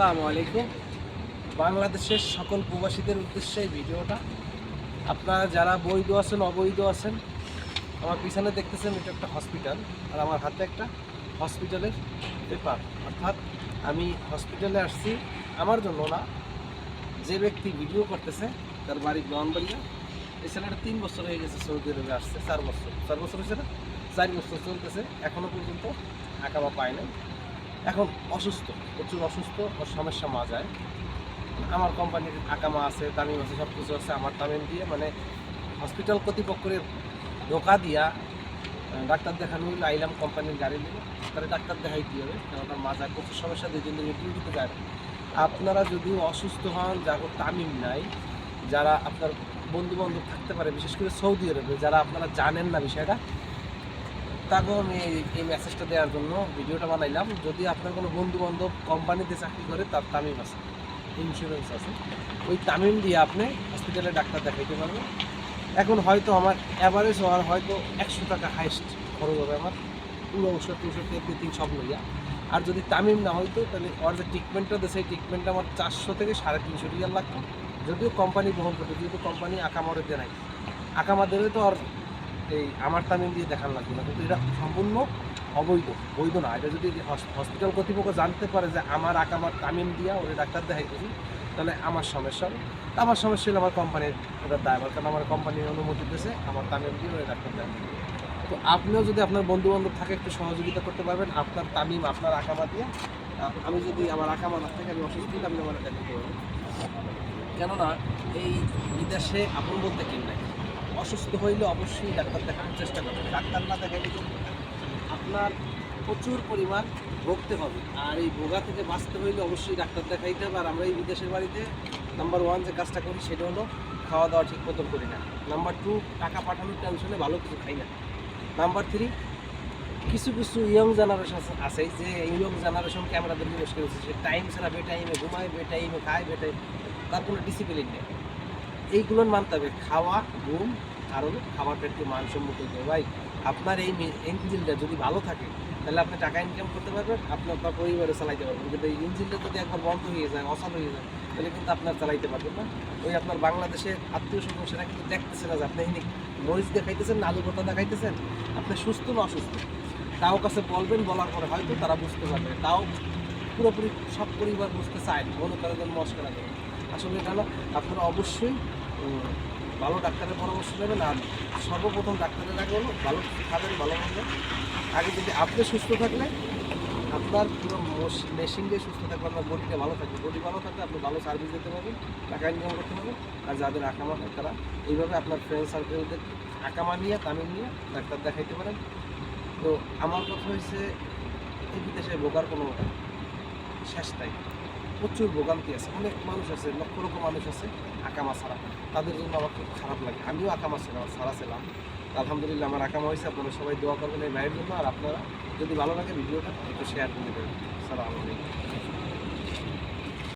আসসালামু আলাইকুম। বাংলাদেশের সকল প্রবাসীদের উদ্দেশ্যে ভিডিওটা। আপনারা যারা বৈধ আছেন, অবৈধ আছেন, আমার পিছনে দেখতেছেন এটা একটা হসপিটাল আর আমার হাতে একটা হসপিটালের পেপার অর্থাৎ আমি হসপিটালে আসছি আমার জন্য না, যে ব্যক্তি ভিডিও করতেছে, তার বাড়ি ব্রাহ্মণবাড়িয়া। এই ছেলেটা তিন বছর হয়ে গেছে সৌদি আরবে আসছে, চার বছর। চার বছর হয়েছে না? চার বছর চলতেছে এখনও পর্যন্ত আঁকাবা পায় নাই। এখন অসুস্থ, প্রচুর অসুস্থ, ওর সমস্যা মাজায়। আমার কোম্পানির আকামা আছে তামিম আছে সব কিছু আছে, আমার তামিম দিয়ে মানে হসপিটাল কর্তৃপক্ষের ধোকা দিয়া ডাক্তার দেখানো হইল, আইলাম কোম্পানির গাড়ি নিয়ে। তাহলে ডাক্তার দেখাই দিয়ে হবে? কারণ তার মাজায় প্রচুর সমস্যা, দুই দিন ডিউটিতে যায় আপনারা যদি অসুস্থ হন যার তামিম নাই, যারা আপনার বন্ধু বান্ধব থাকতে পারে, বিশেষ করে সৌদি আরবে, যারা আপনারা জানেন না বিষয়টা তাকেও আমি এই- মেসেজটা দেওয়ার জন্য ভিডিওটা বানাইলাম। যদি আপনার কোনো বন্ধু বান্ধব কোম্পানিতে চাকরি করে, তার তামিম আছে। ইন্স্যুরেন্স আছে। ওই তামিম দিয়ে আপনি হসপিটালে ডাক্তার দেখাইতে পারবেন। এখন হয়তো আমার অ্যাভারেজ হওয়ার হয়তো একশো টাকা হাইস্ট খরচ হবে আমার। পুরো ওষুধ টষুধ এভরিথিং সব লইয়া। আর যদি তামিম না হয়তো তাহলে ওর যে ট্রিটমেন্টটা দেয়, সেই ট্রিটমেন্টটা আমার চারশো থেকে সাড়ে তিনশো রিয়াল লাগতো। যদিও কোম্পানি বহন করতো যেহেতু কোম্পানি আকামারে দেয় নাই। আকামা দেবে তো আর এই আমার তামিম দিয়ে দেখান লাগবে না, কিন্তু এটা সম্পূর্ণ অবৈধ, বৈধ না। এটা যদি হসপিটাল কর্তৃপক্ষ জানতে পারে যে আমার আকামার তামিম দিয়া ওরে ডাক্তার দেখাই করি তাহলে আমার সমস্যা আমার সমস্যা হলে আমার কোম্পানির ওটা দায়ভার কারণ আমার কোম্পানির অনুমতি দিয়েছে, আমার তামিম দিয়ে ওরে ডাক্তার দেয় তো আপনিও যদি আপনার বন্ধু বান্ধব থাকে, একটু সহযোগিতা করতে পারবেন। আপনার তামিম, আপনার আকামা দিয়ে আমি যদি আমার আকামা না থাকে আমি অসুস্থ আপনি আমার দেখাতে পারবেন কেননা এই বিদেশে আপন বলতে কেউ নাই। অসুস্থ হইলে অবশ্যই ডাক্তার দেখানোর চেষ্টা করবেন। ডাক্তার না দেখাইলে কিন্তু আপনার প্রচুর পরিমাণ ভোগতে হবে। আর এই ভোগা থেকে বাঁচতে হইলে অবশ্যই ডাক্তার দেখাইতে হবে। আর আমরা এই বিদেশের বাড়িতে নাম্বার ওয়ান যে কাজটা করি সেটা হলো খাওয়া দাওয়া ঠিক মতন করি না। নাম্বার টু টাকা পাঠানোর টেনশনে ভালো কিছু খাই না। নাম্বার থ্রি কিছু কিছু ইয়ং জেনারেশন আছে যে ইয়ং জেনারেশন ক্যামেরা ধরে বসে রয়েছে সে টাইম ছাড়া বে টাইমে ঘুমায় বে টাইমে খায় বে টাইম তার কোনো ডিসিপ্লিন নেই। এইগুলোর মানতে হবে। খাওয়া, ঘুম হলো খাবারটা একটু মানসম্মত ভাই, আপনার এই ইঞ্জিনটা যদি ভালো থাকে, তাহলে আপনি টাকা ইনকাম করতে পারবেন আপনি আপনার পরিবারে চালাইতে পারবেন। কিন্তু এই ইঞ্জিনটা যদি একবার বন্ধ হয়ে যায় অসাল হয়ে যায়, তাহলে কিন্তু আপনার চালাইতে পারবেন না। ওই আপনার বাংলাদেশের আত্মীয় স্বজন সেটা কিন্তু দেখতেছে না যে আপনি এখানে মরিচ দেখাইতেছেন না আলু ভর্তা দেখাইতেছেন আপনি সুস্থ না অসুস্থ? তাও কাছে বলবেন, বলার পরে হয়তো তারা বুঝতে পারবে। তাও পুরোপুরি সব পরিবার বুঝতে চায় না। মনে করেন মস্করা করে আসলে এটা না আপনারা অবশ্যই ভালো ডাক্তারের পরামর্শ নেবেন আর সর্বপ্রথম ডাক্তারের আগে হলো ভালো খাবেন ভালো মন্দ আগে যদি আপনি সুস্থ থাকলে, আপনার পুরো মেশিন দিয়ে সুস্থ থাকবে আপনার বডিটা ভালো থাকবে। বডি ভালো থাকলে আপনি ভালো সার্ভিস দিতে পারবেন, টাকা ইনকাম করতে পারবেন। আর যাদের আকামা হয় তারা এইভাবে আপনার ফ্রেন্ড সার্কেলদের আকামা নিয়ে, তামিল নিয়ে ডাক্তার দেখাইতে পারেন। তো আমার কথা হয়েছে এই বিদেশে বোকার কোনো শেষ নাই। প্রচুর ভোগান্তি আছে। অনেক মানুষ আছে, লক্ষ লক্ষ মানুষ আছে আকামা ছাড়া। তাদের জন্য আমার খুব খারাপ লাগে। আমিও আকামা ছিলাম, ছাড়া ছিলাম। আলহামদুলিল্লাহ আমার আকামা হয়েছে, আপনারা সবাই দোয়া করবেন এই ভাইয়ের জন্য। আর আপনারা যদি ভালো লাগে ভিডিওটা একটু শেয়ার করে দেবেন। সালাম আলাইকুম